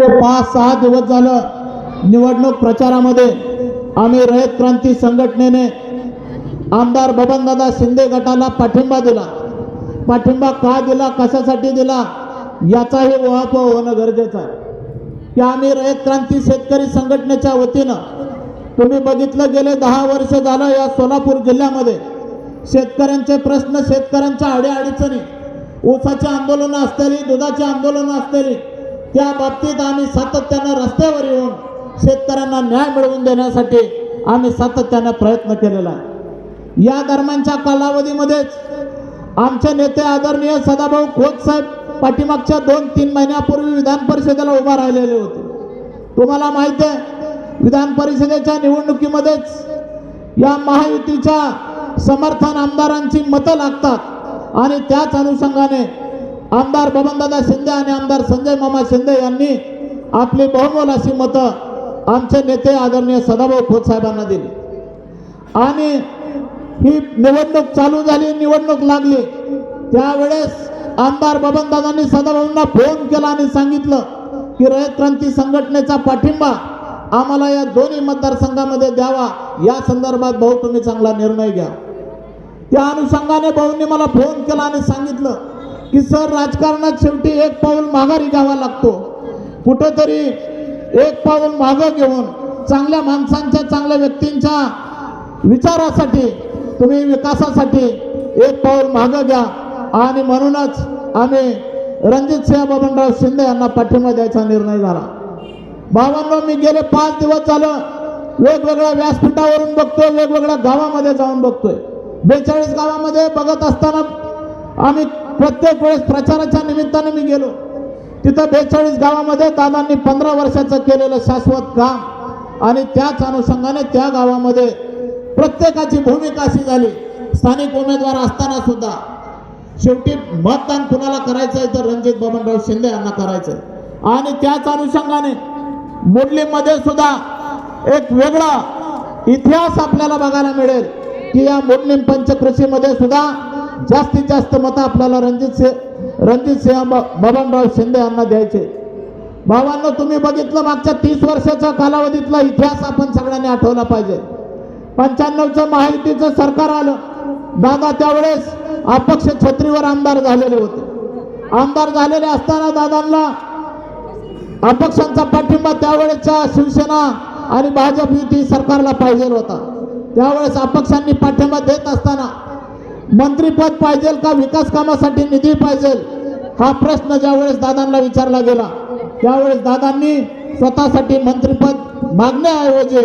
गेले पाच सहा दिवस झालं निवडणूक प्रचारामध्ये. आम्ही रयत क्रांती संघटनेने आमदार बबनदादा शिंदे गटाला पाठिंबा दिला. पाठिंबा का दिला कशासाठी दिला याचाही ओहापोह होणं गरजेचं आहे. की आम्ही रयत क्रांती शेतकरी संघटनेच्या वतीनं तुम्ही बघितलं गेले दहा वर्ष झालं या सोलापूर जिल्ह्यामध्ये शेतकऱ्यांचे प्रश्न शेतकऱ्यांच्या अडीअडचणी ऊसाची आंदोलनं असलेली दुधाची आंदोलनं असलेली त्या बाबतीत आम्ही सातत्यानं रस्त्यावर येऊन शेतकऱ्यांना न्याय मिळवून देण्यासाठी आम्ही सातत्यानं प्रयत्न केलेला आहे. या दरम्यानच्या कालावधीमध्येच आमचे नेते आदरणीय सदाभाऊ खोत साहेब पाठीमागच्या दोन तीन महिन्यापूर्वी विधान परिषदेला उभा राहिलेले होते. तुम्हाला माहिती आहे विधान परिषदेच्या निवडणुकीमध्येच या महायुतीच्या समर्थन आमदारांची मतं लागतात आणि त्याच अनुषंगाने आमदार बबनदादा शिंदे आणि आमदार संजय मामा शिंदे यांनी आपली बहुमोल अशी मतं आमचे नेते आदरणीय सदाभाऊ खोत साहेबांना दिली. आणि ही निवडणूक चालू झाली निवडणूक लागली. त्यावेळेस आमदार बबनदादांनी सदाभाऊंना फोन केला आणि सांगितलं की रयत क्रांती संघटनेचा पाठिंबा आम्हाला या दोन्ही मतदारसंघामध्ये द्यावा. या संदर्भात भाऊ तुम्ही चांगला निर्णय घ्या. त्या अनुषंगाने भाऊंनी मला फोन केला आणि सांगितलं की सर राजकारणात शेवटी एक पाऊल माघारी घ्यावा लागतो. कुठंतरी एक पाऊल मागं घेऊन चांगल्या माणसांच्या चांगल्या व्यक्तींच्या विचारासाठी तुम्ही विकासासाठी एक पाऊल मागं घ्या. आणि म्हणूनच आम्ही रणजित सिंह बबनराव शिंदे यांना पाठिंबा द्यायचा निर्णय झाला. बाबांनो मी गेले पाच दिवस झालं वेगवेगळ्या व्यासपीठावरून बघतोय वेगवेगळ्या गावामध्ये जाऊन बघतोय. बेचाळीस गावामध्ये बघत असताना आम्ही प्रत्येक वेळेस प्रचाराच्या निमित्ताने मी गेलो. तिथं बेचाळीस गावामध्ये दादांनी पंधरा वर्षाचं केलेलं शाश्वत काम आणि त्याच अनुषंगाने त्या गावामध्ये प्रत्येकाची भूमिका अशी झाली. स्थानिक उमेदवार असताना सुद्धा. शेवटी मतदान कुणाला करायचं आहे तर रणजित बबनराव शिंदे यांना करायचं आहे. आणि त्याच अनुषंगाने मुडलीमध्ये सुद्धा एक वेगळा इतिहास आपल्याला बघायला मिळेल की या मुडलीम पंचकृषीमध्ये सुद्धा जास्तीत जास्त मतं आपल्याला रणजित सिंह रणजित सिंह बबनराव शिंदे यांना द्यायचे. बाबांना तुम्ही बघितलं मागच्या तीस वर्षाच्या कालावधीतला इतिहास आपण सगळ्यांनी आठवला पाहिजे. पंच्याण्णवचं महायुतीचं सरकार आलं. दादा त्यावेळेस अपक्ष छत्रीवर आमदार झालेले होते. आमदार झालेले असताना दादांना अपक्षांचा पाठिंबा त्यावेळेसच्या शिवसेना आणि भाजप युती सरकारला पाहिजे होता. त्यावेळेस अपक्षांनी पाठिंबा देत असताना मंत्रीपद पाहिजे का विकास कामासाठी निधी पाहिजे? हा प्रश्न ज्यावेळेस दादांना विचारला गेला त्यावेळेस दादांनी स्वतःसाठी मंत्रीपद मागण्याऐवजी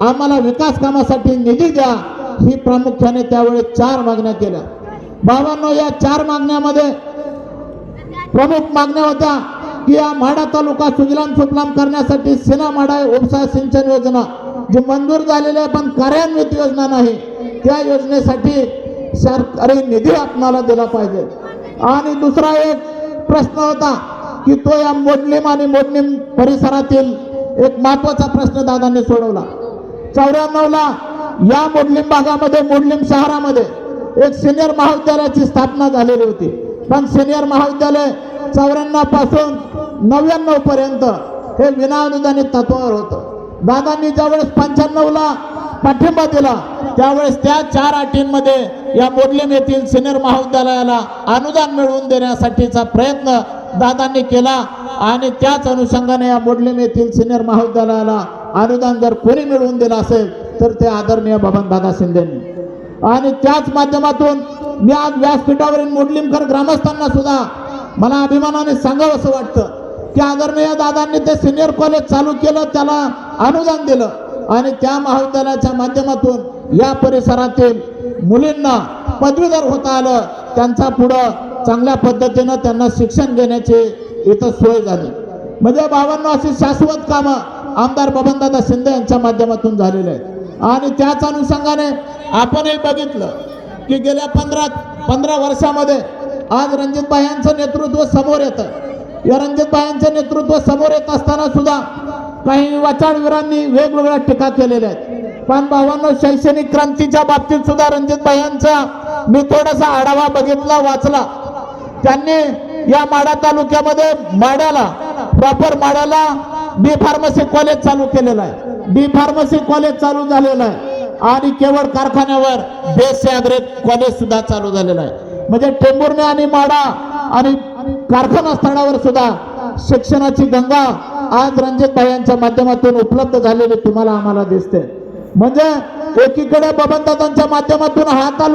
आम्हाला विकास कामासाठी निधी द्या ही प्रामुख्याने त्यावेळेस चार मागण्या केल्या. बाबांनो या चार मागण्यामध्ये प्रमुख मागण्या होत्या की या माडा तालुका सुजलाम सुफलाम करण्यासाठी सेना माडा उपसा सिंचन योजना. जी मंजूर झालेली आहे पण कार्यान्वित योजना नाही. त्या योजनेसाठी सरकारी निधी आपणाला दिला पाहिजे. आणि दुसरा एक प्रश्न होता की तो या मोडणीम आणि मोडणीम परिसरातील एक महत्त्वाचा प्रश्न दादांनी सोडवला. चौऱ्याण्णवला या मोडलीम भागामध्ये मोडलीम शहरामध्ये एक सिनियर महाविद्यालयाची स्थापना झालेली होती. पण सिनियर महाविद्यालय चौऱ्याण्णवपासून नव्याण्णव पर्यंत हे विनाअनुदानित तत्वावर होतं. दादांनी ज्यावेळेस पंच्याण्णवला पाठिंबा दिला. त्यावेळेस त्या चार अटींमध्ये या बोडलेम येथील सिनियर महाविद्यालयाला अनुदान मिळवून देण्यासाठीचा प्रयत्न दादांनी केला आणि त्याच अनुषंगाने या बोडलेम येथील सिनियर महाविद्यालयाला अनुदान जर कोणी मिळवून दिलं असेल तर ते आदरणीय बबन दादा शिंदेंनी आणि त्याच माध्यमातून मी आज व्यासपीठावरील मोडलिमकर ग्रामस्थांना सुद्धा मला अभिमानाने सांगावं असं वाटतं की आदरणीय दादांनी ते सिनियर कॉलेज चालू केलं त्याला अनुदान दिलं. आणि त्या महाविद्यालयाच्या माध्यमातून या परिसरातील मुलींना पदवीधर होता आलं. त्यांचा पुढं चांगल्या पद्धतीनं त्यांना शिक्षण घेण्याची इथं सोय झाली. म्हणजे बाबांना अशी शाश्वत कामं आमदार बबनदादा शिंदे यांच्या माध्यमातून झालेले आहेत. आणि त्याच अनुषंगाने आपणही बघितलं की गेल्या पंधरा पंधरा वर्षामध्ये आज रणजितभाई यांचं नेतृत्व समोर येतं. या रणजितभाई यांचं नेतृत्व समोर येत असताना सुद्धा काही वाचाळवीरांनी वेगवेगळ्या टीका केलेल्या आहेत. पण भावांनो शैक्षणिक क्रांतीच्या बाबतीत सुद्धा रणजितभाई यांचा मी थोडासा आढावा बघितला वाचला. त्यांनी या माडा तालुक्यामध्ये माड्याला प्रॉपर माड्याला बी फार्मसी कॉलेज चालू केलेलं आहे. बी फार्मसी कॉलेज चालू झालेलं आहे. आणि केवळ कारखान्यावर बेस सॅग्रेट कॉलेज सुद्धा चालू झालेलं आहे. म्हणजे टेंभुर्णी आणि माडा आणि कारखाना स्थळावर सुद्धा शिक्षणाची गंगा आज रणजित भाई यांच्या माध्यमातून उपलब्ध झालेली तुम्हाला आम्हाला दिसते. म्हणजे एकीकडे बबनदादांच्या माध्यमातून हा तालुका